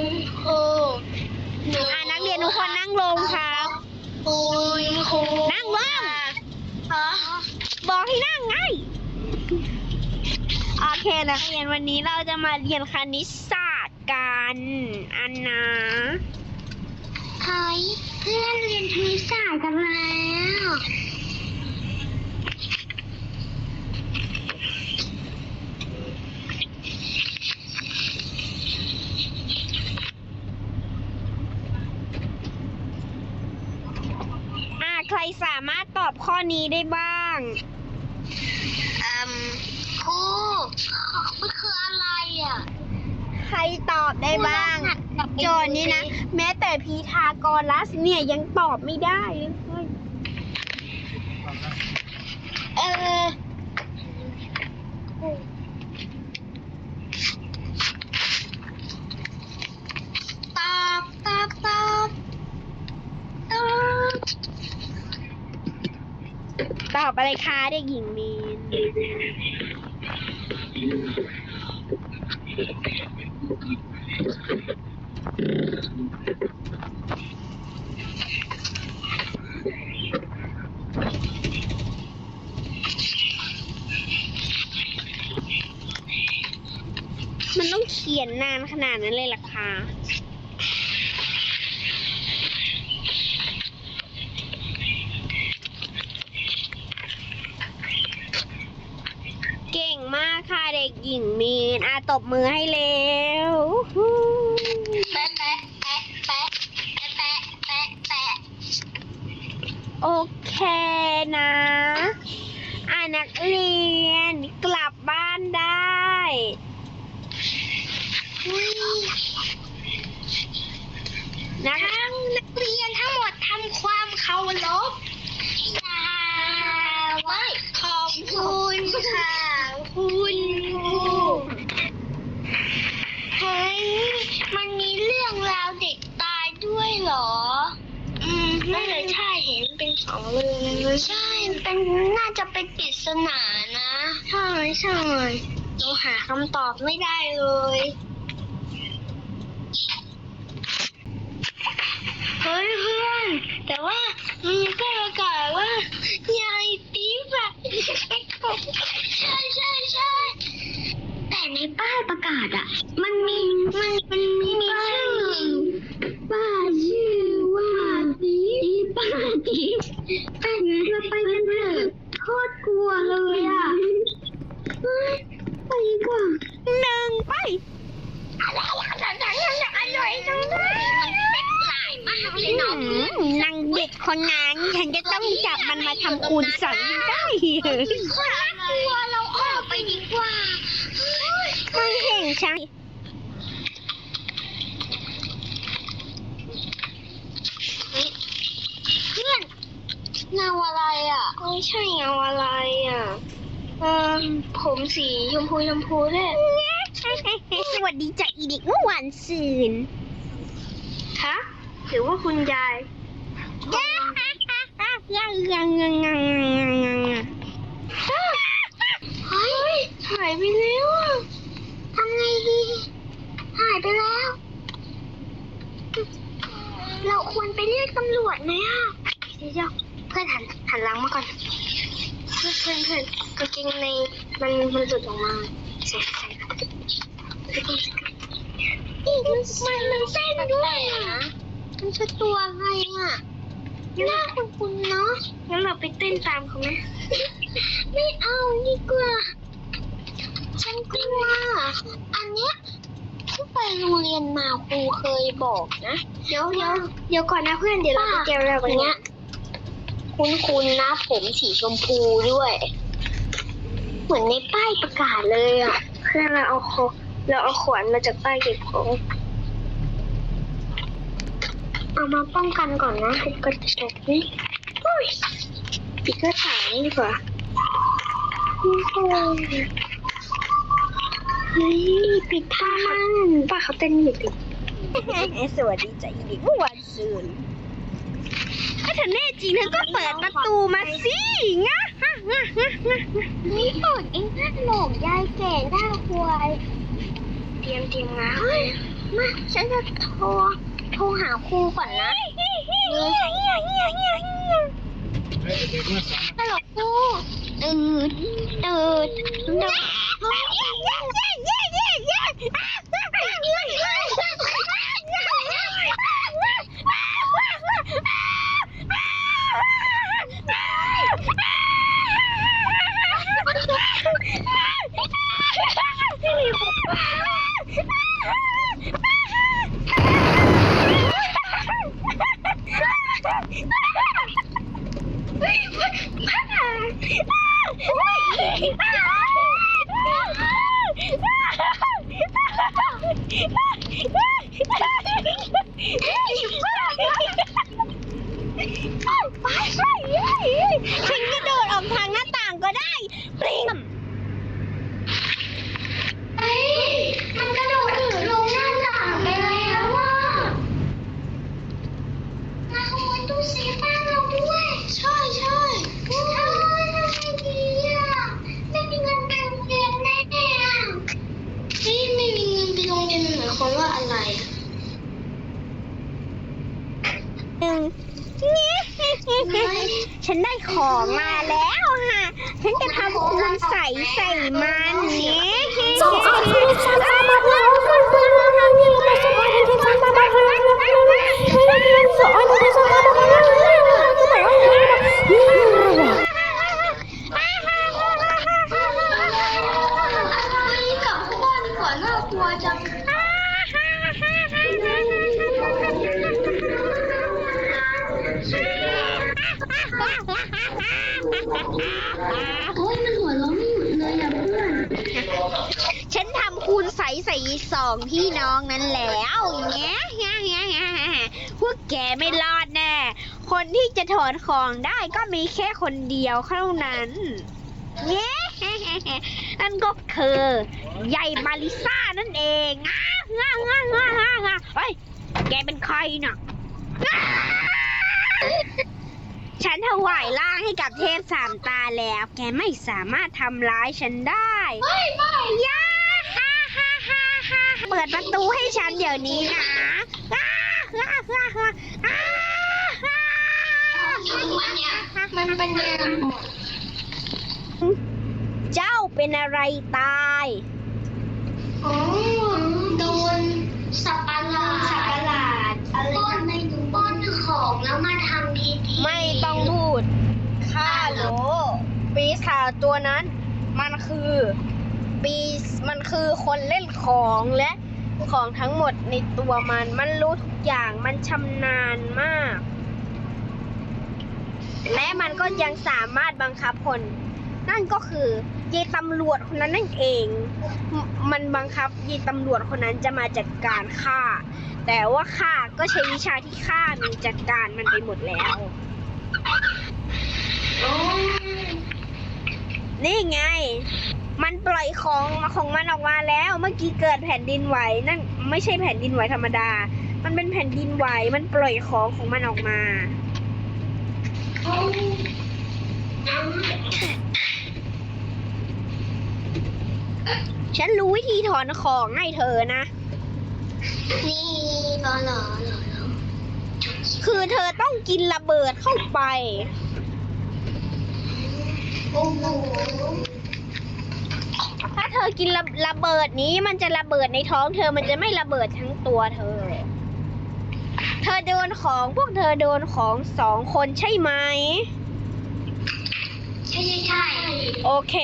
ณครูหอ่านักเรียนทุกคนนั่งลงครับ คุณครูนั่งลงฮะบอกให้นั่งไง โอเคนักเรียนวันนี้เราจะมาเรียนคณิตศาสตร์กันอันนะเฮ้ยเพื่อนเรียนคณิตศาสตร์กันแล้ว ใครสามารถตอบข้อนี้ได้บ้าง อืมครูมันคืออะไรอะ ใครตอบได้บ้าง โจทย์นี้นะ แม้แต่พีทากรัสเนี่ยยังตอบไม่ได้เลยเฮ้ย เออตอบตอบตอบตอบ ตอบอะไรคะเด็กหญิงมีน มันต้องเขียนนานขนาดนั้นเลยล่ะคะเก่งมากค่ะเด็กห ญิงมีนอาตบมือให้เร็วแปะแปะแปะแปะแปะแปะแปะโอเคนะอ่านักเรียนกลับบ้านได้อุ้ยนักทั้งนักเรียนทั้งหมดทำความเคารพสวัสดีขอบคุณค่ะ คุณครูเฮ้ย มันมีเรื่องราวเด็กตายด้วยเหรอ อืมน่าจะใช่เห็นเป็นสองเรื่องเลยใช่เป็นน่าจะเป็นปริศนานะใช่ใช่เราหาคำตอบไม่ได้เลยเฮ้ยเพื่อนแต่ว่ามันมีป้ายประกาศว่ายายตีบอะใช่ใช่ใช่แต่ในป้ายประกาศอะมันมีมันมันมีชื่อป้าชื่อว่าตีป้าตีไปเราไปกันเถอะโคตรกลัวเลยอะเฮ้ยไปดีกว่า หนึ่งไป อะไรอะไรอะไรอร่อยจังเลยมันเป็นหลายมากเลยเนาะ นางเด็กคนนั้นฉันจะ ต้องจับมันมาทำคูณสองให้ได้คนน่ากลัวเราออกไปดีกว่ามันเห็นฉันเพื่อนเงาอะไรอะไม่ใช่เงาอะไรอะเออผมสีชมพูชมพูด้วยสวัสดีจากอีเด็กเมื่อวานซืนคะหรือว่าคุณยาย ยังยังยังยังยังยังเฮ้ยหายไปแล้วอะทำไงดี หายไปแล้ว เราควรไปเรียกตำรวจไหมอะเดี๋ยวเพื่อนหันหันหลังมาก่อน เพื่อนเพื่อนเพื่อนกางเกงในมันมันหลุดออกมาใส่ใส่มันมันมันเต้นด้วยอะมันคือตัวอะไรอะ หน้าคุ้นๆเนาะงั้นเราไปเต้นตามเขาไหมไม่เอาดีกว่า ฉันกลัว อันเนี้ยที่ไปโรงเรียนมาครูเคยบอกนะ เดี๋ยวเดี๋ยวเดี๋ยวก่อนนะเพื่อนเดี๋ยวเราไปเจอเรากันเนี้ย คุ้นๆนะผมสีชมพูด้วย เหมือนในป้ายประกาศเลยอะเพื่อนเราเอาขอเราเอาขวานมาจากป้ายเก็บของ เอามาป้องกันก่อนนะทุบกระจกนี่อุ้ยปิดกระถางดีกว่าโอ้โหเฮ้ยปิดผ้ามันป้าเขาเต้นอยู่ดิสวัสดีจากอีเด็กเมื่อวานซืนถ้าเธอแน่จริงเธอก็เปิดประตูมาสิงะงะงะงะงะนี่ปดเองนั่นหลงยายแก่น้าควายเตรียมเตรียมนะมาฉันจะโทร โทรหาครูก่อนนะฮัลโหลครูตื่นตื่นตื่ ฉันกระโดดออกทางหน้าต่างก็ได้ปริม เฮ้ยมันกระโดดถึงลงหน้าต่างไปแล้วว่ะมาขโมยตู้เซฟบ้านเราด้วย ใช่ใช่ทำไมทำไงดีอะ ไม่มีเงินไปโรงเรียนแน่ๆอะนี่ไม่มีเงินไปโรงเรียนหมายความว่าอะไรอะ หนึ่งฉันได้ของมาแล้วฮะฉันจะทำคูณใส่ใส่มันเนี่ยสองอาทิตย์ฉันจะมาเพื่อนเพื่อนเพื่อนเพื่อนนี่อเพื่องอาทิตย์ฉันมาเพื่อนเพื่อนเพื่อนเพื่อนสองอาทิตย์ฉันมาเพื่อนเพื่อนเพื่อนเพื่อนเพื่อนนี่ว่ะ ส่ใส่สองพี่น้องนั้นแล้วเงี้ยเงี้ยเงี้ยเงี้ยพวกแกไม่รอดแน่ คนที่จะถอนของได้ก็มีแค่คนเดียวเท่านั้นเงี้ยนั่นก็คือใหญ่มาริซ่านั่นเองอ้าวอ้าวอ้าวอ้าวอ้าเฮ้ย แกเป็นใครน่ะฉันถวายร่างให้กับเทพสามตาแล้ว แกไม่สามารถทำร้ายฉันได้ ไม่ไม่ย่า เปิดประตูให้ฉันเดี๋ยวนี้นะอ้าฮ่าฮ่าฮ่าอ้าฮ่ามันเนี่ยมันเป็นยังไงเจ้าเป็นอะไรตายอ๋อโดนสับประหลาดสับประหลาดอะไรป้อนในหนูป้อนของแล้วมาทำดีๆไม่ต้องพูดข้ารู้ปีศาจตัวนั้น มันคือ ปีมันคือคนเล่นของและของทั้งหมดในตัวมัน มันรู้ทุกอย่างมันชำนาญมาก และมันก็ยังสามารถบังคับคน นั่นก็คือยีตำรวจคนนั้นนั่นเอง มันบังคับยีตำรวจคนนั้นจะมาจัดการข้าแต่ว่าข้าก็ใช้วิชาที่ข้ามีจัดการมันไปหมดแล้วนี่ไง มันปล่อยของของมันออกมาแล้ว เมื่อกี้เกิดแผ่นดินไหวนั่นไม่ใช่แผ่นดินไหวธรรมดา มันเป็นแผ่นดินไหวมันปล่อยของของมันออกมาโอ้ยฉันรู้วิธีถอนของให้เธอนะ นี่รอเหรอเหรอเหรอคือเธอต้องกินระเบิดเข้าไป โอ้โห ถ้าเธอกินระระเบิดนี้มันจะระเบิดในท้องเธอมันจะไม่ระเบิดทั้งตัวเธอ เธอโดนของพวกเธอโดนของสองคนใช่ไหม ใช่ใช่ใช่โอเค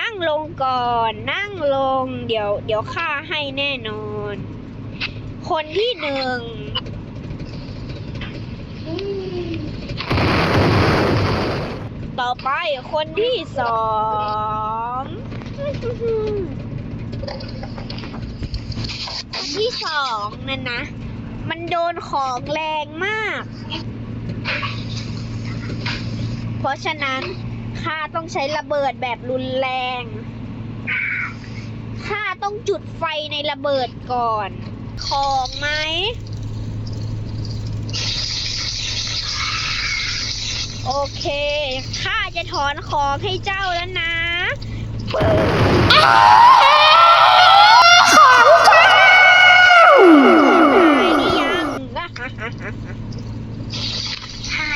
นั่งลงก่อน นั่งลง เดี๋ยว เดี๋ยวข้าให้แน่นอน คนที่หนึ่งต่อไปคนที่สอง ที่สองนั่นนะ มันโดนของแรงมาก เพราะฉะนั้นข้าต้องใช้ระเบิดแบบรุนแรงข้าต้องจุดไฟในระเบิดก่อน ของไหมโอเค ข้าจะถอนของให้เจ้าแล้วนะ หา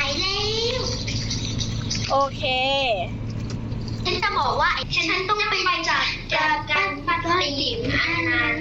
ยแล้วโอเค ฉันจะบอกว่า ฉันต้องไปไปจัดการปฏิบัติอันนั้น